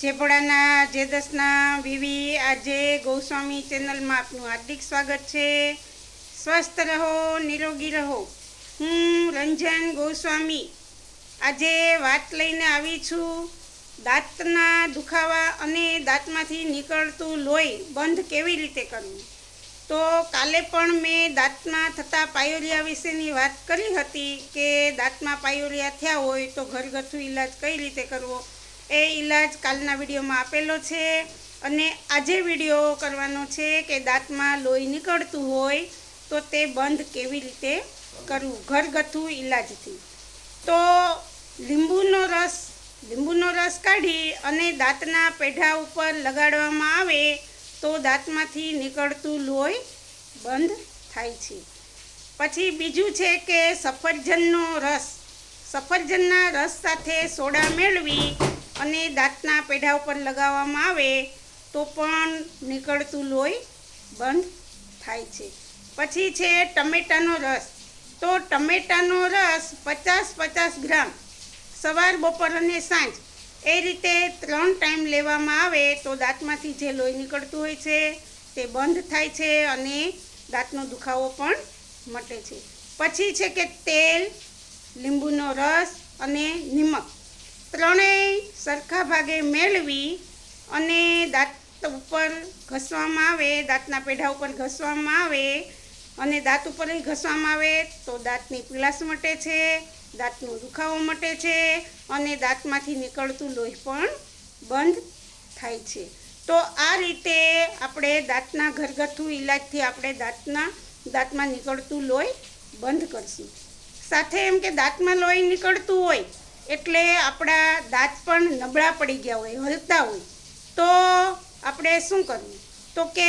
જે જેદસના વિવી આજે ગૌસ્વામી ચેનલમાં આપનું હાર્દિક સ્વાગત છે. સ્વસ્થ રહો, નિરોગી રહો. હું રંજન ગોસ્વામી આજે વાત લઈને આવી છું. દાંતના દુખાવા અને દાંતમાંથી નીકળતું લોહી બંધ કેવી રીતે કરવું? તો કાલે પણ મેં દાંતમાં થતા પાયોરિયા વિશેની વાત કરી હતી કે દાંતમાં પાયોરિયા થયા હોય તો ઘરગથ્થુ ઈલાજ કઈ રીતે કરવો? એ ઈલાજ કાલના વિડીયોમાં આપેલો છે અને આજે વીડિયો કરવાનો છે કે દાંતમાં લોહી નીકળતું હોય તો તે બંધ કેવી રીતે કરવું? ઘરગથ્થુ ઈલાજથી. તો લીંબુનો રસ લીંબુનો રસ કાઢી અને દાંતના પેઢા ઉપર લગાડવામાં આવે તો દાંતમાંથી નીકળતું લોહી બંધ થાય છે. પછી બીજું છે કે સફરજનનો રસ. સફરજનના રસ સાથે સોડા મેળવી અને દાંતના પેઢા ઉપર લગાવવામાં આવે તો પણ નીકળતું લોહી બંધ થાય છે. પછી છે ટમેટાનો રસ. તો ટમેટાનો રસ પચાસ પચાસ ગ્રામ સવાર, બપોર અને સાંજ એ રીતે ત્રણ ટાઈમ લેવામાં આવે તો દાંતમાંથી જે લોહી નીકળતું હોય છે તે બંધ થાય છે અને દાંતનો દુખાવો પણ મટે છે. પછી છે કે તેલ, લીંબુનો રસ અને નિમક ત્રણેય સરખા ભાગે મેળવી અને દાંત ઉપર ઘસવામાં આવે, દાંતના પેઢા ઉપર ઘસવામાં આવે અને દાંત ઉપર ઘસવામાં આવે તો દાંતની પીળાશ મટે છે, દાંતનો દુખાવો મટે છે અને દાંતમાંથી નીકળતું લોહી પણ બંધ થાય છે. તો આ રીતે આપણે દાંતના ઘરગથ્થુ ઈલાજથી આપણે દાંતના, દાંતમાં નીકળતું લોહી બંધ કરશું. સાથે એમ કે દાંતમાં લોહી નીકળતું હોય એટલે આપણા દાંત પણ નબળા પડી ગયા હોય, હલતા હોય. તો આપણે શું કરવું? તો કે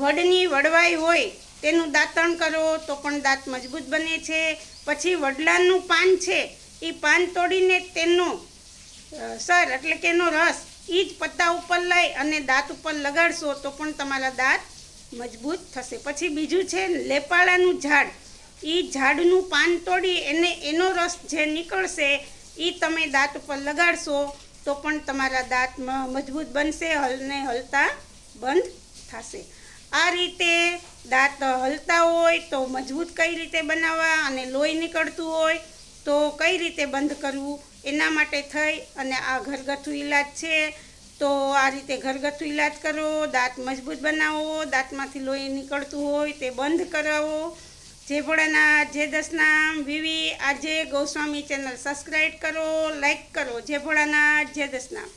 વડની વડવાઈ હોય તેનું દાંતણ કરો, તો પણ દાંત મજબૂત બને છે. પછી વડલાનું પાન છે, એ પાન તોડીને તેનો સર એટલે કે એનો રસ એ જ પત્તા ઉપર લઈ અને દાંત ઉપર લગાડશો તો પણ તમારા દાંત મજબૂત થશે. પછી બીજું છે, લેપાળાનું ઝાડ. એ ઝાડનું પાન તોડી એને એનો રસ જે નીકળશે એ તમે દાંત ઉપર લગાડશો, તો પણ તમારા દાંત મજબૂત બનશે હલને હલતા બંધ થશે. આ રીતે દાંત હલતા હોય તો મજબૂત કઈ રીતે બનાવવા અને લોહી નીકળતું હોય, તો કઈ રીતે બંધ કરવું, એના માટે થઈ અને આ ઘરગથ્થુ ઈલાજ છે. તો આ રીતે ઘરગથ્થુ ઈલાજ કરો, દાંત મજબૂત બનાવો, દાંતમાંથી લોહી નીકળતું હોય તે બંધ કરાવો. જે ભોળાના જે દસના વિવી, આજે ગૌસ્વામી ચેનલ સબસ્ક્રાઈબ કરો લાઈક કરો. જે ભોળાના જે દસના